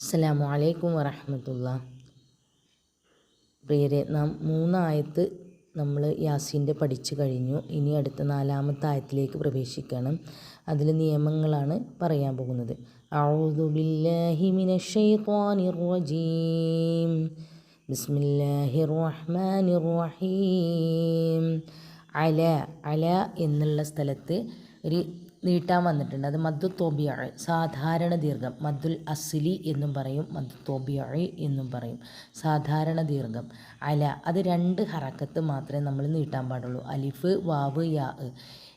അസ്സലാമു അലൈക്കും വറഹമത്തുള്ള. പ്രിയരെ നാം മൂന്നായത്ത് നമ്മൾ യാസീന്റെ പഠിച്ചു കഴിഞ്ഞു. ഇനി അടുത്ത നാലാമത്തെ ആയത്തിലേക്ക് പ്രവേശിക്കണം. അതിൽ നിയമങ്ങളാണ് പറയാൻ പോകുന്നത്. ബിസ്മില്ലാഹിർ റഹ്മാനിർ റഹീം അല അല എന്നുള്ള സ്ഥലത്ത് ഒരു നീട്ടാൻ വന്നിട്ടുണ്ട്. അത് മദ്ദു തോബിയാഴ് സാധാരണ ദീർഘം. മദ്ദുൽ അസ്ലി എന്നും പറയും മദ്ദു തോബിയാഴ് എന്നും പറയും. സാധാരണ ദീർഘം. അല അത് രണ്ട് ഹറക്കത്ത് മാത്രമേ നമ്മൾ നീട്ടാൻ പാടുള്ളൂ. അലിഫ് വാവ് യാ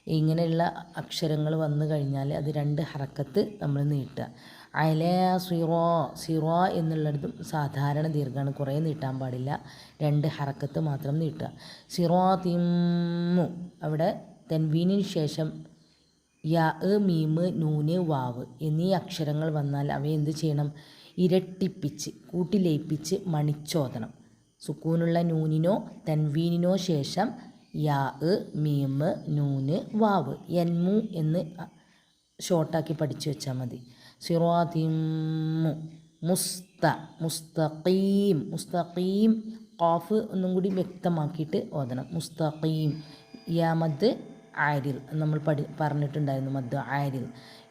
ഇങ്ങനെയുള്ള അക്ഷരങ്ങൾ വന്നു കഴിഞ്ഞാൽ അത് രണ്ട് ഹറക്കത്ത് നമ്മൾ നീട്ടുക. അല സിറോ സിറോ എന്നുള്ളതും സാധാരണ ദീർഘമാണ്. കുറേ നീട്ടാൻ പാടില്ല. രണ്ട് ഹറക്കത്ത് മാത്രം നീട്ടുക. സിറോ തിമ്മു അവിടെ തെൻവീനിന് ശേഷം യ മീമ് നൂന് വാവ് എന്നീ അക്ഷരങ്ങൾ വന്നാൽ അവയെന്ത് ചെയ്യണം? ഇരട്ടിപ്പിച്ച് കൂട്ടിലയിപ്പിച്ച് മണിച്ചോതണം. സുക്കൂനുള്ള നൂനിനോ തൻവീനിനോ ശേഷം യാ മീമ് നൂന് വാവ് എൻമു എന്ന് ഷോർട്ടാക്കി പഠിച്ചു വെച്ചാൽ മതി. സിറോതിമു മുസ്ത മുസ്തഖീം മുസ്തഖീം ഖാഫ് ഒന്നും കൂടി വ്യക്തമാക്കിയിട്ട് ഓതണം. മുസ്തഖീം യാമദ് ആരിൽ നമ്മൾ പഠി പറഞ്ഞിട്ടുണ്ടായിരുന്നു മദ് ആരിൽ.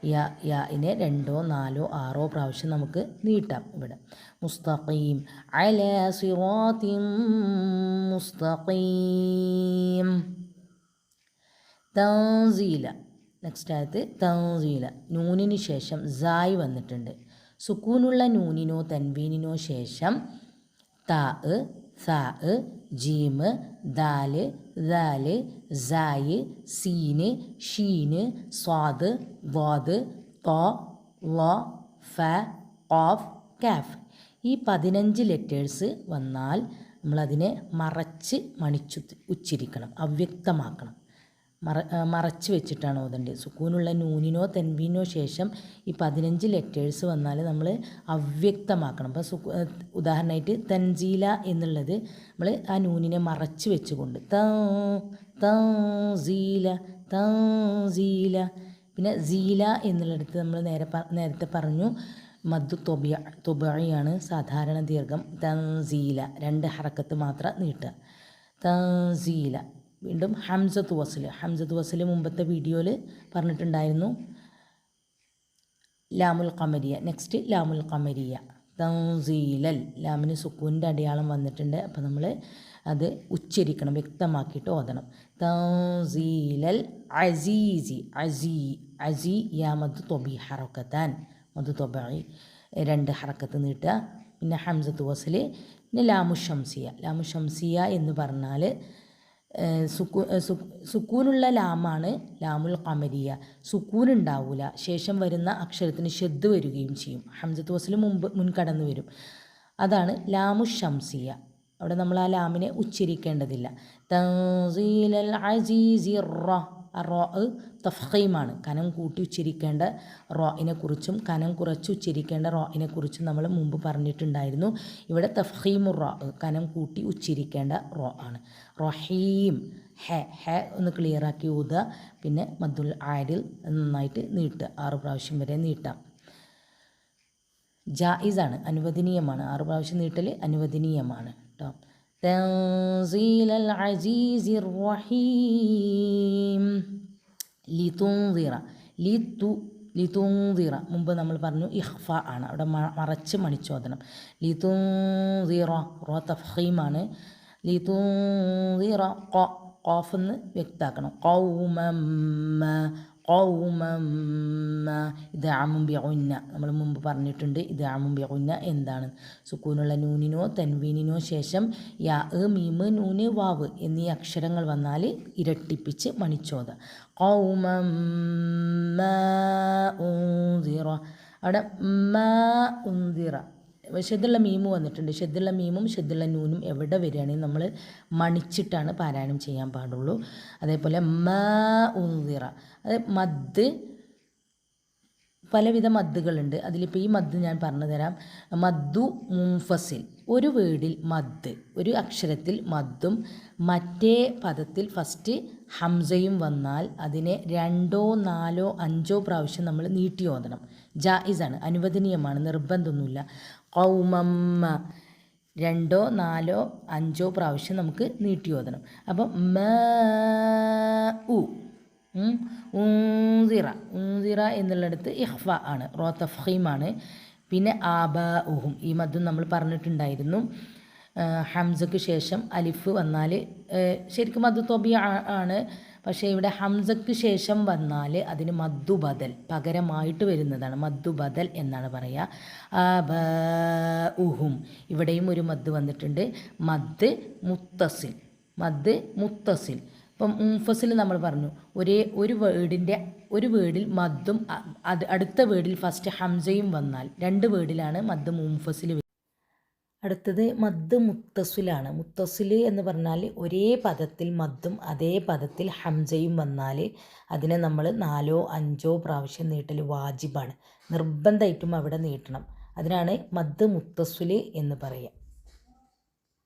യ യാഇനെ രണ്ടോ നാലോ ആറോ പ്രാവശ്യം നമുക്ക് നീട്ടാം ഇവിടെ. മുസ്തഖീം അല സിറാത്തിം മുസ്തഖീം. തൗസീല നെക്സ്റ്റ് ആയത് തൗസീല നൂനിന് ശേഷം സായ് വന്നിട്ടുണ്ട്. സുക്കൂനുള്ള നൂനിനോ തൻവീനിനോ ശേഷം താ സാ ജീമ് ദാൽ ദാൽ സായ് സീന് ഷീന് സ്വാദ് വാദ് തോ ലോ ഫ ഓഫ് കാഫ്. ഈ പതിനഞ്ച് ലെറ്റേഴ്സ് വന്നാൽ നമ്മളതിനെ മറച്ച് മണിച്ചു ഉച്ചരിക്കണം അവ്യക്തമാക്കണം. മറ മറച്ച് വെച്ചിട്ടാണ് ഓതേണ്ടത്. സുക്കൂനുള്ള നൂനിനോ തെൻവീനോ ശേഷം ഈ പതിനഞ്ച് ലെറ്റേഴ്സ് വന്നാൽ നമ്മൾ അവ്യക്തമാക്കണം. അപ്പോൾ സുക്കു ഉദാഹരണമായിട്ട് തൻസീല എന്നുള്ളത് നമ്മൾ ആ നൂനിനെ മറച്ച് വെച്ചുകൊണ്ട് തീല തീല പിന്നെ സീല എന്നുള്ളിടത്ത് നമ്മൾ നേരെ നേരത്തെ പറഞ്ഞു മദ്ദു തൊബിയ തൊബിയാണ് സാധാരണ ദീർഘം തൻസീല. രണ്ട് ഹറക്കത്ത് മാത്രം നീട്ടുക. തൻസീല. വീണ്ടും ഹംസത്ത് വസൽ ഹംസത്ത് വസൽ മുമ്പത്തെ വീഡിയോയിൽ പറഞ്ഞിട്ടുണ്ടായിരുന്നു. ലാമുൽ കമരിയ നെക്സ്റ്റ് ലാമുൽ കമരിയ തൗസീലൽ. ലാമിന് സുക്കൂന്റെ അടയാളം വന്നിട്ടുണ്ട്. അപ്പോൾ നമ്മൾ അത് ഉച്ചരിക്കണം. വ്യക്തമാക്കിയിട്ട് ഓതണം. തൗസീലൽ അസീസി. അസീ. അസി യാ മദ് തൊബി ഹറക്കത്താൻ. മദ് തൊബി രണ്ട് ഹറക്കത്ത് നീട്ടുക. പിന്നെ ഹംസത്ത് വസൽ പിന്നെ ലാമു ഷംസിയ ലാമു ഷംസിയ എന്ന് പറഞ്ഞാൽ സുക്കൂ സുക്കൂനുള്ള ലാമാണ് ലാമുൽ കമരിയ സുക്കൂൻ ഉണ്ടാവില്ല ശേഷം വരുന്ന അക്ഷരത്തിന് ഷെദ് വരികയും ചെയ്യും. ഹംസത്ത് വസൽ മുമ്പ് മുൻകടന്നു വരും. അതാണ് ലാമു ഷംസിയ. അവിടെ നമ്മൾ ആ ലാമിനെ ഉച്ചരിക്കേണ്ടതില്ല. തീലൽ അസീസി റ റോ തഫീമാണ് കനം കൂട്ടി ഉച്ചരിക്കേണ്ട റോയിനെ കുറിച്ചും കനം കുറച്ച് ഉച്ചരിക്കേണ്ട റോയിനെ കുറിച്ചും നമ്മൾ മുമ്പ് പറഞ്ഞിട്ടുണ്ടായിരുന്നു. ഇവിടെ തഫീമു റോ കനം കൂട്ടി ഉച്ചരിക്കേണ്ട റോ ആണ്. റഹീം ഹെ ഹെ ഒന്ന് ക്ലിയറാക്കി ഊതുക. പിന്നെ മദ്ദുൽ ആരിൽ നന്നായിട്ട് നീട്ടുക. ആറ് പ്രാവശ്യം വരെ നീട്ടാം. ജായിസാണ് അനുവദനീയമാണ്. ആറ് പ്രാവശ്യം നീട്ടൽ അനുവദനീയമാണ്. കേട്ടോ تنزيل العزيز الرحيم ലിതുന്തിറ ലിതു ലിതുന്തിറ മുമ്പ് നമ്മൾ പറഞ്ഞു ഇഹ്ഫ ആണ് അവിടെ മറച്ച് മണിച്ചോദനം ലിതുന്തിറ റോ തഫീമാണ് ലിതുന്തിറ ഖ ഖോഫ് എന്ന് വ്യക്താക്കണം കൗമമ്മ കൗമമ്മ ഇത് ആമുംബ്യഉന്ന നമ്മൾ മുമ്പ് പറഞ്ഞിട്ടുണ്ട് ഇത് ആമുംബ്യഉന്ന എന്താണ്? സുക്കൂനുള്ള നൂനിനോ തൻവീനിനോ ശേഷം യാ മീമ് നൂന് വാവ് എന്നീ അക്ഷരങ്ങൾ വന്നാൽ ഇരട്ടിപ്പിച്ച് മണിച്ചോത. ഉന്തിറ. അവിടെ മ ഉന്തിറ. ഷെദ്ദുള്ള മീമ് വന്നിട്ടുണ്ട്. ഷെദ്ദുള്ള മീമും ഷെദ്ദുള്ള നൂനും എവിടെ വരികയാണെങ്കിൽ നമ്മൾ മണിച്ചിട്ടാണ് പാരായണം ചെയ്യാൻ പാടുള്ളൂ. അതേപോലെ മ ഉന്തിറ. അത് മദ് പലവിധ മദ്ദുകളുണ്ട്. അതിലിപ്പോൾ ഈ മദ് ഞാൻ പറഞ്ഞു തരാം. മദ്ദു മുംഫസിൽ ഒരു വേർഡിൽ മദ് ഒരു അക്ഷരത്തിൽ മദ്ദും മറ്റേ പദത്തിൽ ഫസ്റ്റ് ഹംസയും വന്നാൽ അതിനെ രണ്ടോ നാലോ അഞ്ചോ പ്രാവശ്യം നമ്മൾ നീട്ടി ഓതണം. ജായിസാണ് അനുവദനീയമാണ് നിർബന്ധമൊന്നുമില്ല. കൗമമ്മ രണ്ടോ നാലോ അഞ്ചോ പ്രാവശ്യം നമുക്ക് നീട്ടി ഓതണം. അപ്പം മ ഉ ഊന്തിറ ഊന്തിറ എന്നുള്ളിടത്ത് ഇഹ്ഫ ആണ്. റോ തഫീമാണ് പിന്നെ ആബ ഉഹും ഈ മദ്യം നമ്മൾ പറഞ്ഞിട്ടുണ്ടായിരുന്നു. ഹംസക്ക് ശേഷം അലിഫ് വന്നാൽ ശരിക്കും മദ് തൊബി ആണ്. പക്ഷേ ഇവിടെ ഹംസക്ക് ശേഷം വന്നാൽ അതിന് മദ്ദു ബദൽ പകരമായിട്ട് വരുന്നതാണ്. മദ്ദു ബദൽ എന്നാണ് പറയുക അബ ഇവിടെയും ഒരു മദ് വന്നിട്ടുണ്ട്. മദ് മുത്തസിൽ. മദ് മുത്തസിൽ. ഇപ്പം മുഫസിൽ നമ്മൾ പറഞ്ഞു ഒരേ ഒരു വേർഡിന്റെ ഒരു വേർഡിൽ മദ്ദും അത് അടുത്ത വേർഡിൽ ഫസ്റ്റ് ഹംസയും വന്നാൽ രണ്ട് വേർഡിലാണ് മദ്ദും മുംഫസിൽ അടുത്തത് മദ് മുത്തസിലാണ്. മുത്തസിൽ എന്ന് പറഞ്ഞാൽ ഒരേ പദത്തിൽ മദ്ദും അതേ പദത്തിൽ ഹംസയും വന്നാൽ അതിനെ നമ്മൾ നാലോ അഞ്ചോ പ്രാവശ്യം നീട്ടൽ വാജിബാണ്. നിർബന്ധമായിട്ടും അവിടെ നീട്ടണം. അതിനാണ് മദ് മുത്തസുൽ എന്ന് പറയുക.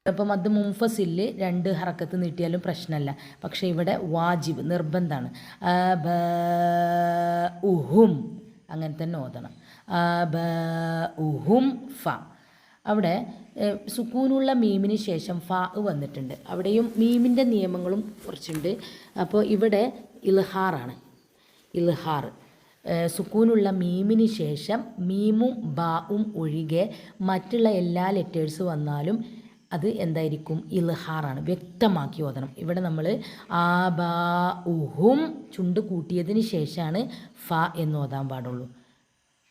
അപ്പം അത് മുംഫസിൽ രണ്ട് ഹറക്കത്ത് നീട്ടിയാലും പ്രശ്നമല്ല പക്ഷേ ഇവിടെ വാജിബ് നിർബന്ധമാണ് ഉഹും. അങ്ങനെ തന്നെ ഓതണം. ഉഹും ഫ. അവിടെ സുക്കൂനുള്ള മീമിന് ശേഷം ഫ വന്നിട്ടുണ്ട്. അവിടെയും മീമിന്റെ നിയമങ്ങളും കുറച്ചുണ്ട്. അപ്പോൾ ഇവിടെ ഇൽഹാറാണ്. ഇൽഹാർ. സുക്കൂനുള്ള മീമിന് ശേഷം മീമും ബാവും ഒഴികെ മറ്റുള്ള എല്ലാ ലെറ്റേഴ്സ് വന്നാലും അത് എന്തായിരിക്കും? ഇൽഹാറാണ്. വ്യക്തമാക്കി ഓതണം. ഇവിടെ നമ്മൾ ആബാ ഉഹും ചുണ്ട് കൂട്ടിയതിന് ശേഷമാണ് ഫ എന്ന് ഓതാൻ പാടുള്ളൂ.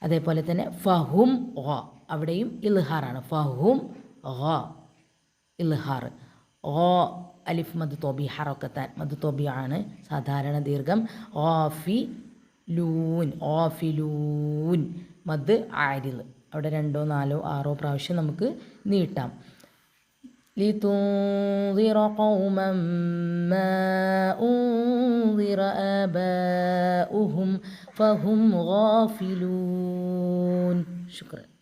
അതേപോലെ തന്നെ ഫഹും ഓ അവിടെയും ഇൽഹാറാണ്. ഫഹും ഓ ഇൽഹാർ. ഓ അലിഫ് മദ് തോബി ഹറക്കത്താൻ മദ് തോബി ആണ് സാധാരണ ദീർഘം. ഓഫി ലൂൻ ഓഫിലൂൻ മദ് ആരിൽ. അവിടെ രണ്ടോ നാലോ ആറോ പ്രാവശ്യം നമുക്ക് നീട്ടാം. لتنذر قوما ما أنذر آباؤهم فهم غافلون شكرا.